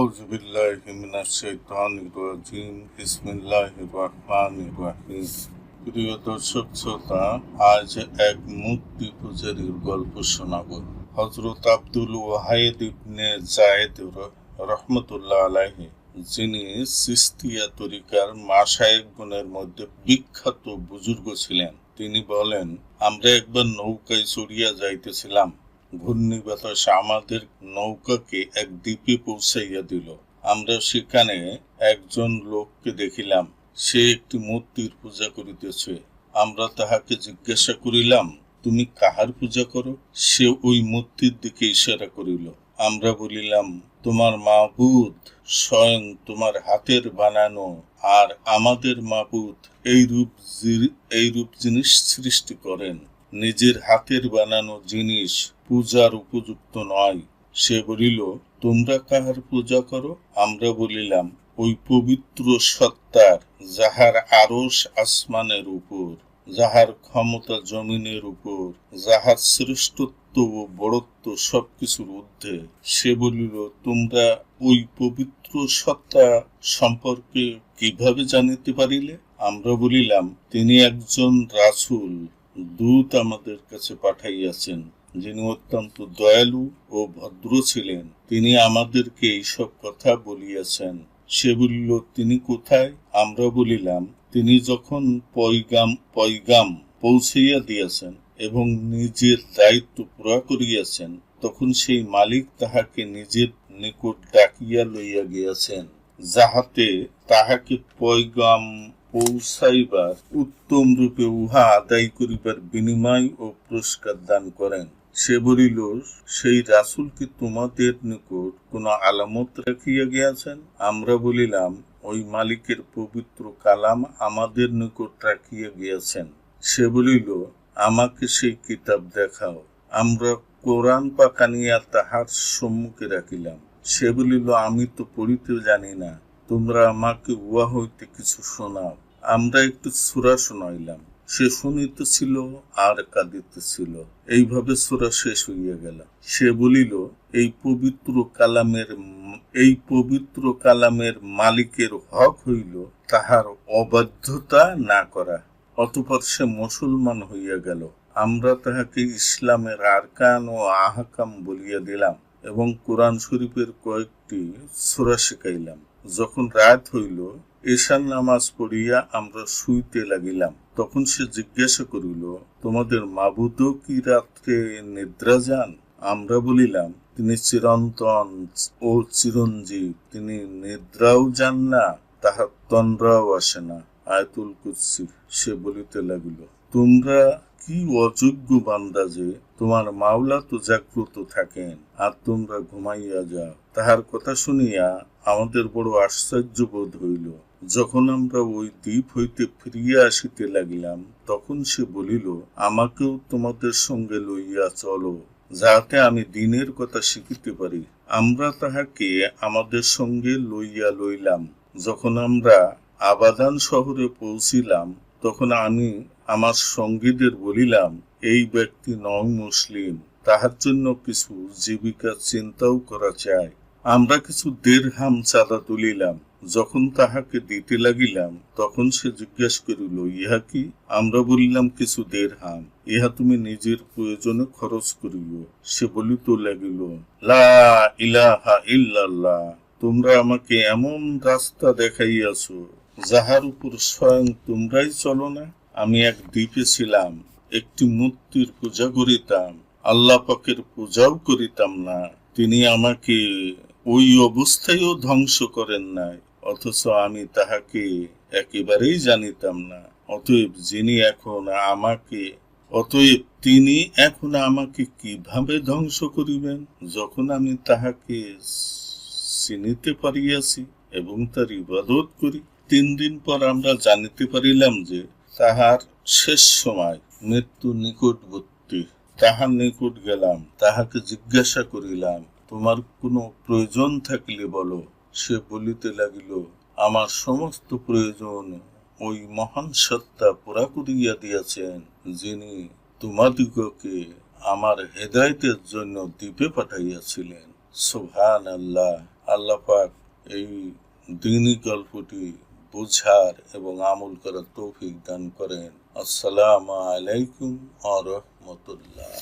أعوذ بالله من الشيطان الرجيم بسم الله الرحمن الرحيم প্রিয় দর্শক শ্রোতা আজ এক মূর্তি পূজারীর গল্প শোনাব হজরত আব্দুল ওয়াহেদ ইবনে জায়েদ র- রহমতুল্লাহ আলাইহি যিনি সিস্তিয়া তরিকার মাসায়েক গুণের মধ্যে বিখ্যাত বুজুর্গ ছিলেন তিনি বলেন আমরা একবার নৌকায় চড়িয়া যাইতেছিলাম ঘূর্ণি বাতাস আমাদের নৌকাকে এক দ্বীপে পৌঁছাইয়া দিল। আমরা সেখানে একজন লোককে দেখিলাম। সে একটি মূর্তির পূজা করিতেছে। আমরা তাহাকে জিজ্ঞাসা করিলাম, তুমি কাহার পূজা করো? সে ওই মূর্তির দিকে ইশারা করিল। আমরা বলিলাম, তোমার মাবুদ স্বয়ং তোমার হাতের বানানো, আর আমাদের মাবুদ এই রূপ জি- এই রূপ জিনিস সৃষ্টি করেন। নিজের হাতের বানানো জিনিস পূজার উপযুক্ত নয়। সে বলিল, তোমরা কাহার পূজা করো? আমরা বলিলাম, ওই পবিত্র সত্তার, যাহার আরস আসমানের উপর, যাহার ক্ষমতা জমিনের উপর, যাহার শ্রেষ্ঠত্ব ও বড়ত্ব সবকিছুর ঊর্ধ্বে। সে বলিল, তোমরা ওই পবিত্র সত্তা সম্পর্কে কীভাবে জানিতে পারিলে? আমরা বলিলাম, তিনি একজন রাসূল। দূত আমাদের কাছে পাঠাইয়াছেন, যিনি অত্যন্ত দয়ালু ও ভদ্র ছিলেন। তিনি আমাদেরকে এইসব কথা বলিয়াছেন। সে বলিল, তিনি কোথায়? আমরা বলিলাম, তিনি যখন পয়গাম পয়গাম পৌঁছাইয়া দিয়াছেন এবং নিজের দায়িত্ব পুরা করিয়াছেন, তখন সেই মালিক তাহাকে নিজের নিকট ডাকিয়া লইয়া গিয়াছেন, যাহাতে তাহাকে পয়গাম পৌঁছাইবার উত্তম রূপে উহা আদায় করিবার বিনিময় ও পুরস্কার দান করেন। সে বলিল, সেই রাসূল কি তোমাদের নিকট কোন আলামত রাখিয়া গিয়াছেন? আমরা বলিলাম, ওই মালিকের পবিত্র কালাম আমাদের নিকট রাখিয়া গিয়াছেন। সে বলিল, আমাকে সেই কিতাব দেখাও। আমরা কোরআন পাকানিয়া তাহার সম্মুখে রাখিলাম। সে বলিল, আমি তো পড়িতে জানি না। তোমরা আমাকে উহা হইতে কিছু শোনাও। আমরা একটু সুরা শোনাইলাম। সে শুনিতেছিল আর কাঁদিতেছিল এইভাবে সুরা শেষ হইয়া গেল। সে বলিল, এই পবিত্র কালামের এই পবিত্র কালামের মালিকের হক হইল তাহার অবাধ্যতা না করা। অতপর সে মুসলমান হইয়া গেল। আমরা তাহাকে ইসলামের আরকান ও আহকাম বলিয়া দিলাম। এবং কোরআন শরীফের কয়েকটি সূরা শিখাইলাম। যখন রাত হইল ঈশান নামাজ পড়িয়া আমরা শুইতে লাগিলাম। তখন সে জিজ্ঞাসা করিল, তোমাদের মাবুদ কি রাত্রে নিদ্রা যান? আমরা বলিলাম, তিনি চিরন্তন ও চিরঞ্জীব। তিনি নিদ্রাও যান না, তাহার তন্দ্রাও আসে না। আয়তুল কুৎসি সে বলিতে লাগিল, তোমরা কি অযোগ্য বান্দা যে তোমার মাওলা তো জাগ্রত থাকেন আর তোমরা ঘুমাইয়া যাও। তাহার কথা শুনিয়া আমাদের বড় আশ্চর্য বোধ হইল। যখন আমরা ওই দ্বীপ হইতে ফিরিয়া আসিতে লাগিলাম, তখন সে বলিল, আমাকেও তোমাদের সঙ্গে লইয়া চলো, যাহাতে আমি দিনের কথা শিখিতে পারি। আমরা তাহাকে আমাদের সঙ্গে লইয়া লইলাম। যখন আমরা আবাদান শহরে পৌঁছিলাম তখন আমি আমার সঙ্গীদের বলিলাম, এই ব্যক্তি নয় মুসলিম, তাহার জন্য কিছু জীবিকার চিন্তাও করা চাই। আমরা কিছু দেড়হাম চাঁদা তুলিলাম। যখন তাহাকে দিতে লাগিলাম, তখন সে জিজ্ঞাসা করিল, ইহা কি? আমরা বলিলাম, কিছু দেড়হাম, ইহা তুমি নিজের প্রয়োজনে খরচ করিও। সে বলিত লাগিল, লা ইলাহা ইল্লাল্লাহ, তোমরা আমাকে এমন রাস্তা দেখাইয়াছ যাহার উপর স্বয়ং তোমরাই চলো না, আমি এক দ্বীপে ছিলাম, একটি মূর্তির পূজা করিতাম, আল্লাহ পাকের পূজাও করিতাম না, তিনি আমাকে ওই অবস্থায়ও ধ্বংস করেন নাই, অথচ আমি তাহাকে একেবারেই জানিতাম না, অতএব যিনি এখন আমাকে, অতএব তিনি এখন আমাকে কীভাবে ধ্বংস করিবেন? যখন আমি তাহাকে চিনিতে পারিয়াছি এবং তার ইবাদত করি তিন দিন পর আমরা জানিতে পারিলাম যে তাহার শেষ সময় মৃত্যু নিকটবর্তী তাহার নিকট গেলাম, তাহাকে জিজ্ঞাসা করিলাম, তোমার কোনো প্রয়োজন থাকলে বলো। সে বলিতে লাগিল, আমার সমস্ত প্রয়োজন ওই মহান সত্তা পুরা করিয়া দিয়াছেন, যিনি তোমাদিগকে আমার হেদায়তের জন্য দ্বীপে পাঠাইয়াছিলেন। সোহান আল্লাহ আল্লাহ পাক এই দিনই গল্পটি বুঝার এবং আমল করার তৌফিক দান করেন। আসসালামু আলাইকুম আ রহমতুল্লাহ।